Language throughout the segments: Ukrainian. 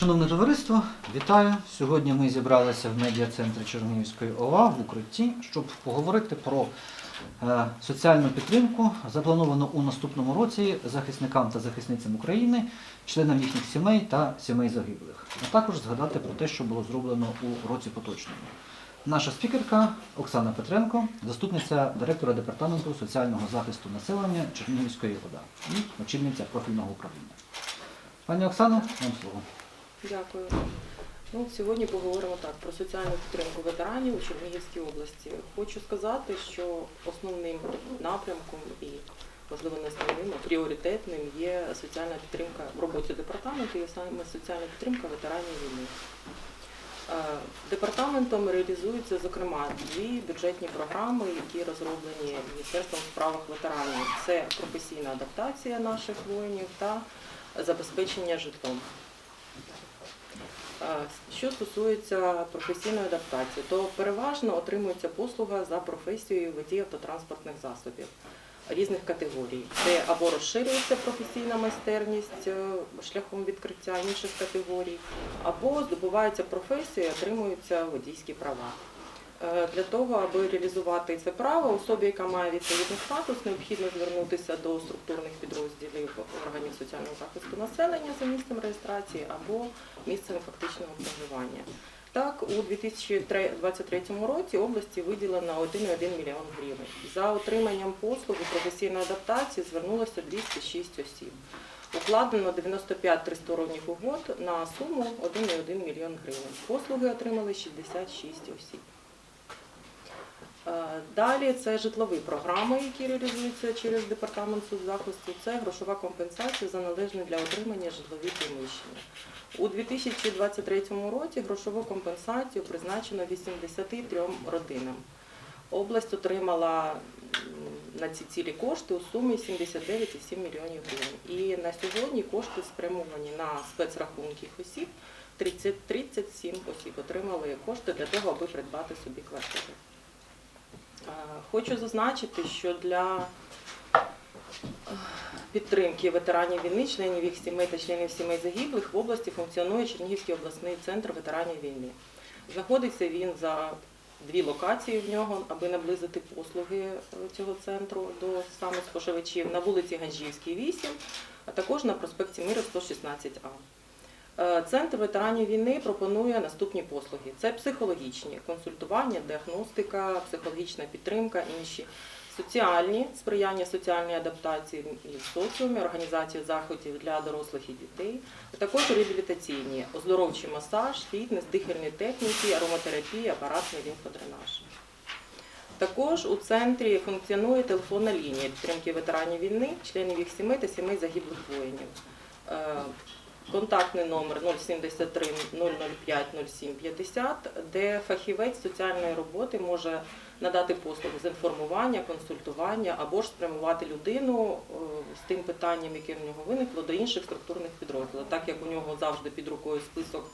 Шановне товариство, вітаю! Сьогодні ми зібралися в медіа-центрі Чернігівської ОВА в укритті, щоб поговорити про е, соціальну підтримку, заплановану у наступному році захисникам та захисницям України, членам їхніх сімей та сімей загиблих, а також згадати про те, що було зроблено у році поточному. Наша спікерка Оксана Петренко, заступниця директора департаменту соціального захисту населення Чернігівської ОДА і очільниця профільного управління. Пані Оксано, вам слово. Дякую. Ну, сьогодні поговоримо так про соціальну підтримку ветеранів у Чернігівській області. Хочу сказати, що основним напрямком і, можливо, не основним, а пріоритетним є соціальна підтримка в роботі департаменту і саме соціальна підтримка ветеранів війни. Е, Департаментом реалізуються, зокрема, дві бюджетні програми, які розроблені Міністерством у справах ветеранів. Це професійна адаптація наших воїнів та забезпечення житлом. Що стосується професійної адаптації, то переважно отримується послуга за професією водій автотранспортних засобів різних категорій. Це або розширюється професійна майстерність е, шляхом відкриття інших категорій, або здобувається професія і отримуються водійські права. Е, Для того, аби реалізувати це право, особі, яка має відповідний статус, необхідно звернутися до структурних підрозділів органів соціального захисту населення за місцем реєстрації або місцем фактичного проживання. Так, у 2023 році області виділено 1,1 мільйон гривень. За отриманням послуги професійної адаптації звернулося 206 осіб. Укладено 95 тристоронніх угод на суму 1,1 мільйон гривень. Послуги отримали 66 осіб. Е, Далі це житлові програми, які реалізуються через департамент соцзахисту. Це грошова компенсація за належне для отримання житлові приміщення. У 2023 році грошову компенсацію призначено 83 родинам. Область отримала на ці цілі кошти у сумі 79,7 мільйонів гривень. І на сьогодні кошти спрямовані на спецрахунки осіб. 30, 37 осіб отримали кошти для того, аби придбати собі квартири. Е, Хочу зазначити, що для е, підтримки ветеранів війни, членів їх сімей та членів сімей загиблих в області функціонує Чернігівський обласний центр ветеранів війни. Знаходиться він за дві локації в нього, аби наблизити послуги е, цього центру до саме споживачів на вулиці Ганжівській, 8, а також на проспекті Миру 116А. Е, Центр ветеранів війни пропонує наступні послуги: це психологічні консультування, діагностика, психологічна підтримка, інші соціальні сприяння соціальній адаптації в соціумі, організація заходів для дорослих і дітей, а також реабілітаційні, оздоровчий масаж, фітнес, дихальні техніки, ароматерапія, апаратний лімфодренаж. Також у центрі функціонує телефонна лінія підтримки ветеранів війни, членів їх сімей та сімей загиблих воїнів. Контактний номер 073 005 07 50, де фахівець соціальної роботи може надати послуги з інформування, консультування або ж спрямувати людину е, з тим питанням, яке в нього виникло, до інших структурних підрозділів. Так як у нього завжди під рукою список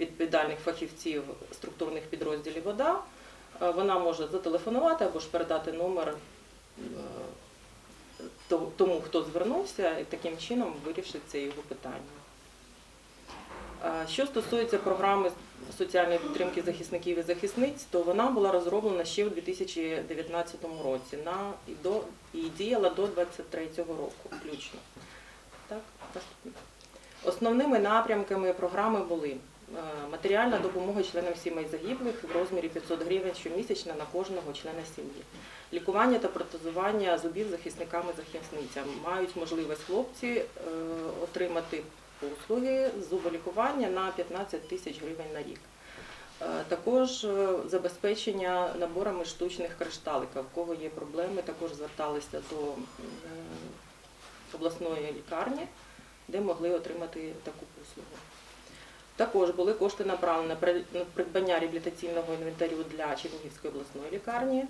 відповідальних фахівців структурних підрозділів вода, е, вона може зателефонувати або ж передати номер е, тому, хто звернувся, і таким чином вирішиться його питання. Що стосується програми соціальної підтримки захисників і захисниць, то вона була розроблена ще у 2019 році на, і, до, і діяла до 2023 року включно. Так. Основними напрямками програми були е, матеріальна допомога членам сімей загиблих в розмірі 500 гривень щомісячно на кожного члена сім'ї. Лікування та протезування зубів захисникам і захисницям мають можливість хлопці е, отримати послуги зуболікування на 15 тисяч гривень на рік. Е, Також е, забезпечення наборами штучних кришталиків. В кого є проблеми, також зверталися до е, обласної лікарні, де могли отримати таку послугу. Також були кошти направлені на придбання реабілітаційного інвентарю для Чернігівської обласної лікарні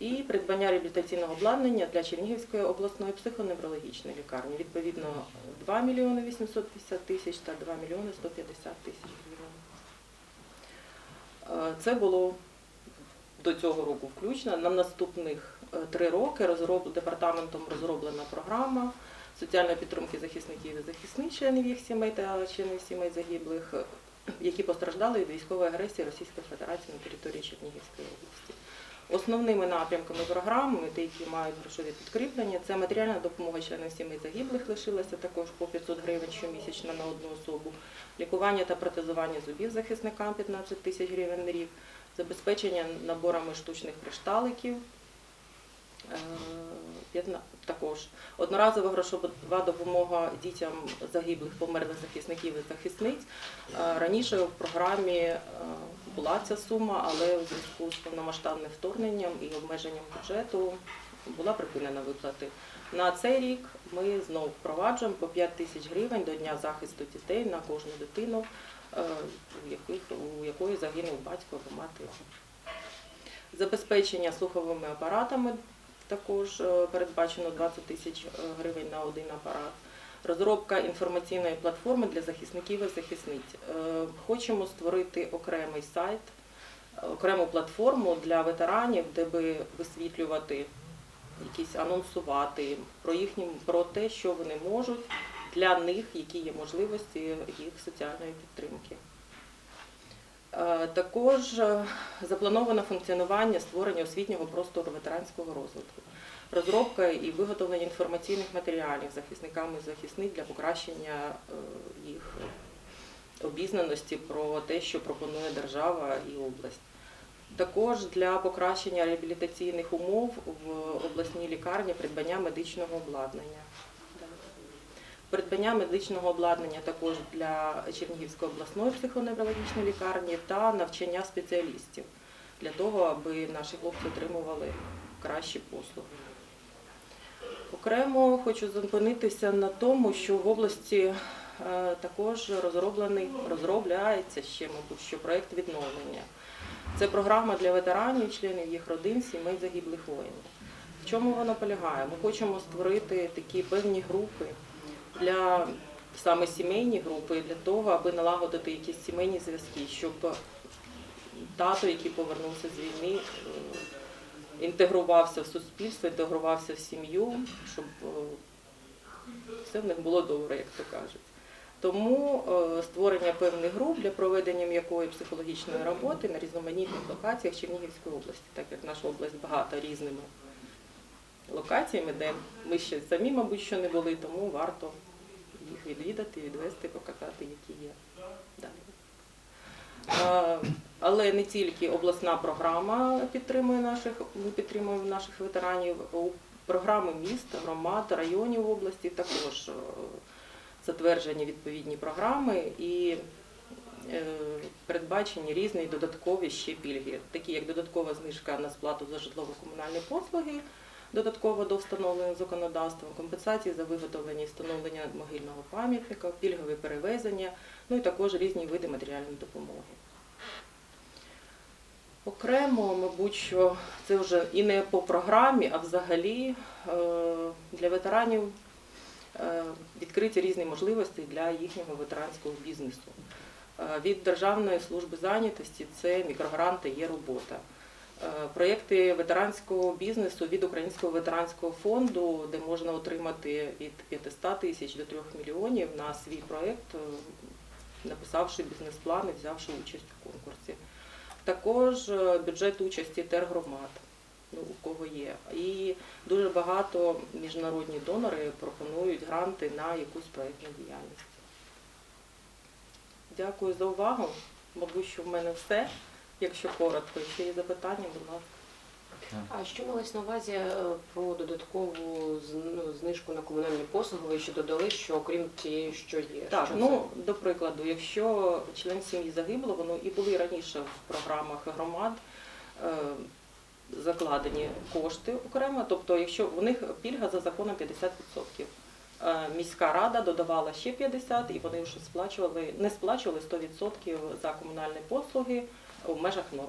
і придбання реабілітаційного обладнання для Чернігівської обласної психоневрологічної лікарні. Відповідно, 2 мільйони 850 тисяч та 2 мільйони 150 тисяч гривень. Е, Це було до цього року включно. На наступних е, три роки департаментом розроблена програма соціальної підтримки захисників і захисниць членів їх сімей та членів сімей загиблих, е, які постраждали від військової агресії Російської Федерації на території Чернігівської області. Основними напрямками програми, які мають грошові підкріплення, це матеріальна допомога членам сімей загиблих лишилася також по 500 гривень щомісячно на одну особу, лікування та протезування зубів захисникам 15 тисяч гривень на рік, забезпечення наборами штучних кришталиків. Е, 15 Також одноразова грошова допомога дітям загиблих померлих захисників і захисниць. Е, Раніше в програмі е, була ця сума, але у зв'язку з повномасштабним вторгненням і обмеженням бюджету була припинена виплати. На цей рік ми знову впроваджуємо по 5 тисяч гривень до Дня захисту дітей на кожну дитину, у якої загинув батько або мати. Забезпечення слуховими апаратами також е, передбачено 20 тисяч е, гривень на один апарат. Розробка інформаційної платформи для захисників і захисниць. Е, Хочемо створити окремий сайт, окрему платформу для ветеранів, де би висвітлювати, якісь анонсувати про їхні про те, що вони можуть для них, які є можливості їх соціальної підтримки. Е, Також е, заплановано функціонування створення освітнього простору ветеранського розвитку, розробка і виготовлення інформаційних матеріалів захисниками і захисниць для покращення е, їх обізнаності про те, що пропонує держава і область. Також для покращення реабілітаційних умов в обласній лікарні придбання медичного обладнання. Придбання медичного обладнання також для Чернігівської обласної психоневрологічної лікарні та навчання спеціалістів для того, аби наші хлопці отримували кращі послуги. Окремо хочу зупинитися на тому, що в області е, також розроблений, розробляється ще, мабуть, що проєкт відновлення. Це програма для ветеранів, членів їх родин, сімей загиблих воїнів. В чому вона полягає? Ми хочемо створити такі певні групи для саме сімейні групи, для того, аби налагодити якісь сімейні зв'язки, щоб тато, який повернувся з війни, е, інтегрувався в суспільство, інтегрувався в сім'ю, щоб е, все в них було добре, як то кажуть. Тому е, створення певних груп для проведення м'якої психологічної роботи на різноманітних локаціях Чернігівської області, так як наша область багата різними локаціями, де ми ще самі, мабуть, що не були, тому варто їх відвідати, відвести, показати, які є далі. Але не тільки обласна програма підтримує наших, ми підтримуємо наших ветеранів. Програми міст, громад, районів області також е, затверджені відповідні програми і е, передбачені різні додаткові ще пільги, такі як додаткова знижка на сплату за житлово-комунальні послуги, додатково до встановленого законодавством, компенсації за виготовлення і встановлення могильного пам'ятника, пільгові перевезення, ну і також різні види матеріальної допомоги. Окремо, мабуть, що це вже і не по програмі, а взагалі е, для ветеранів е, відкриті різні можливості для їхнього ветеранського бізнесу. Е, Від Державної служби зайнятості це мікрогранти є робота. Е, Проєкти ветеранського бізнесу від Українського ветеранського фонду, де можна отримати від 500 тисяч до 3 мільйонів на свій проєкт, е, написавши бізнес-план і взявши участь у конкурсі. Також е, бюджет участі тергромад, ну, у кого є. І дуже багато міжнародні донори пропонують гранти на якусь проєктну діяльність. Дякую за увагу. Мабуть, що в мене все. Якщо коротко, якщо є запитання, будь ласка. А що малось на увазі е, про додаткову ну, знижку на комунальні послуги? Ви ще додали, що окрім тієї, що є? Так, що ну до прикладу, якщо член сім'ї загиблого, ну і були раніше в програмах громад е, закладені кошти окремо, тобто якщо у них пільга за законом 50%. Е, Міська рада додавала ще 50 і вони вже сплачували, не сплачували 100% за комунальні послуги в межах норм.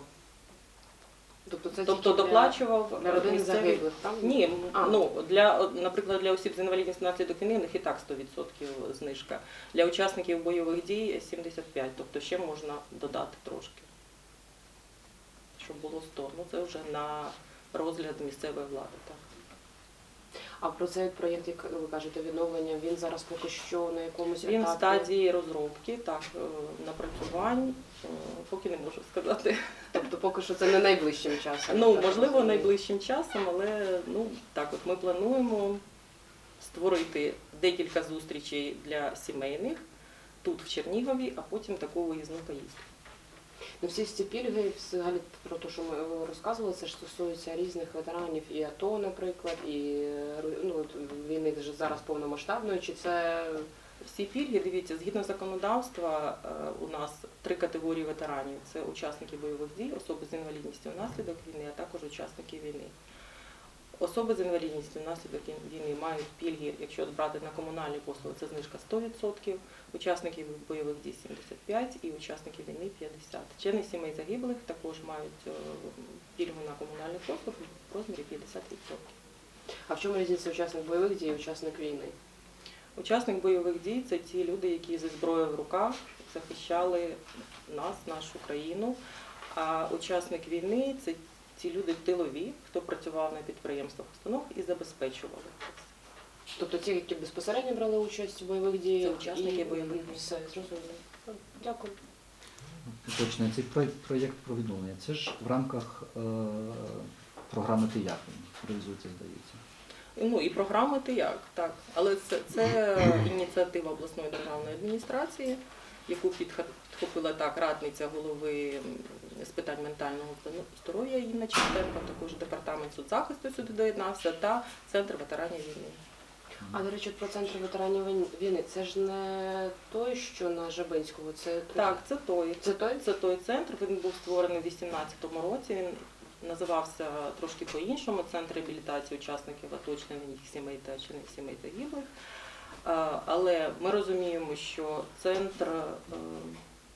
тобто це Тобто тільки для- доплачував для родин загиблих, там? Ні, А. ну для наприклад, для осіб з інвалідністю внаслідок війни у них і так 100% знижка. Для учасників бойових дій 75%, тобто ще можна додати трошки, щоб було 100. Ну це вже на розгляд місцевої влади. Так. А про цей проєкт, як ви кажете, відновлення, він зараз поки що на якомусь Він в етапі? стадії розробки, так, е, напрацювань, поки не можу сказати. Тобто поки що це не найближчим часом. Ну, можливо, найближчим часом, але ну так, от ми плануємо створити декілька зустрічей для сімейних тут в Чернігові, а потім таку виїзну поїздку. Ну, всі ці пільги, взагалі про те, що ми е, розказували, це ж стосується різних ветеранів і АТО, наприклад, і е, ну, війни вже зараз повномасштабної, чи це Всі пільги, дивіться, згідно законодавства, е, у нас три категорії ветеранів: це учасники бойових дій, особи з інвалідністю внаслідок війни, а також учасники війни. Особи з інвалідністю внаслідок війни мають пільги, якщо брати на комунальні послуги, це знижка 100%, учасників бойових дій 75% і учасників війни 50%. Члени сімей загиблих також мають е, пільгу на комунальні послуги в розмірі 50%. а в чому різниця учасник бойових дій і учасник війни? Учасник бойових дій це ті люди, які зі зброєю в руках захищали нас, нашу країну. А учасник війни це ті люди тилові, хто працював на підприємствах, установах і забезпечували. Тобто ті, які безпосередньо брали участь в бойових діях, Це учасники і... бойових дій. Все, зрозуміло. Дякую. Точно, цей проєкт про відновлення. Це ж в рамках е, програми «Ти як» він реалізується, здається. Ну і програми ти як, так. Але це, це ініціатива обласної державної адміністрації, яку підхопила так радниця голови з питань ментального здоров'я Інна Чистенко, також департамент соцзахисту сюди доєднався та центр ветеранів війни. А до речі, про центр ветеранів війни, це ж не той, що на Жабинського, це Так, це той. Це той? Це той центр. Він був створений у 2018 році. Він називався трошки по-іншому Центр реабілітації учасників АТО, сімей та членів сімей загиблих. Е, Але ми розуміємо, що центр е,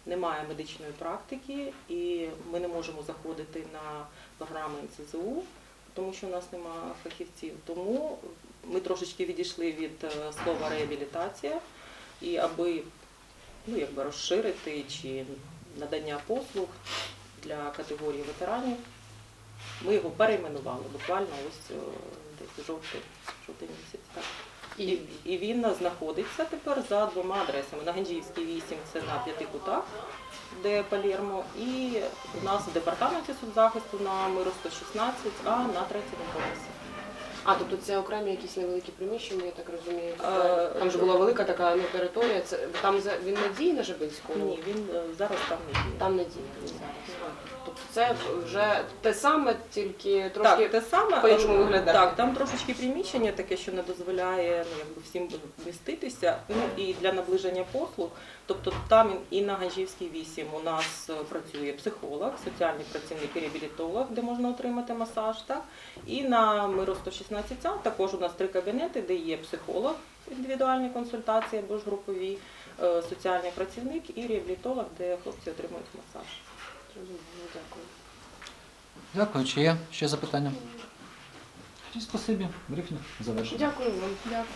не має медичної практики, і ми не можемо заходити на програми НСЗУ, тому що у нас немає фахівців. Тому ми трошечки відійшли від е, слова реабілітація, і аби ну, якби розширити чи надання послуг для категорії ветеранів. Ми його перейменували буквально ось е, десь жовтий, жовтий місяць. Так. І, і він знаходиться тепер за двома адресами. На Генджіївській 8 це на п'яти кутах, де Палермо, і у нас в департаменті соцзахисту на Миру 116, а на третьому поверсі. А, тобто це окремі якісь невеликі приміщення, я так розумію. Е, Там ж була велика така ну, територія. Це там за- він надій на Жабинському? Ні, він е, зараз там не діє. Там надій він зараз. Тобто це вже те саме, тільки трошки Так, те саме по-іншому але- виглядає. Так, там трошечки приміщення таке, що не дозволяє ну, якби всім вміститися. Ну і для наближення послуг. Тобто там і на Ганжівській 8 у нас е, працює психолог, соціальний працівник і реабілітолог, де можна отримати масаж. Так? І на Миру 116 а також у нас три кабінети, де є психолог, індивідуальні консультації або ж групові, е, соціальний працівник і реабілітолог, де хлопці отримують масаж. Дякую. Дякую. Чи є ще запитання? Спасибі. Брифінг завершено. Дякую вам. Дякую.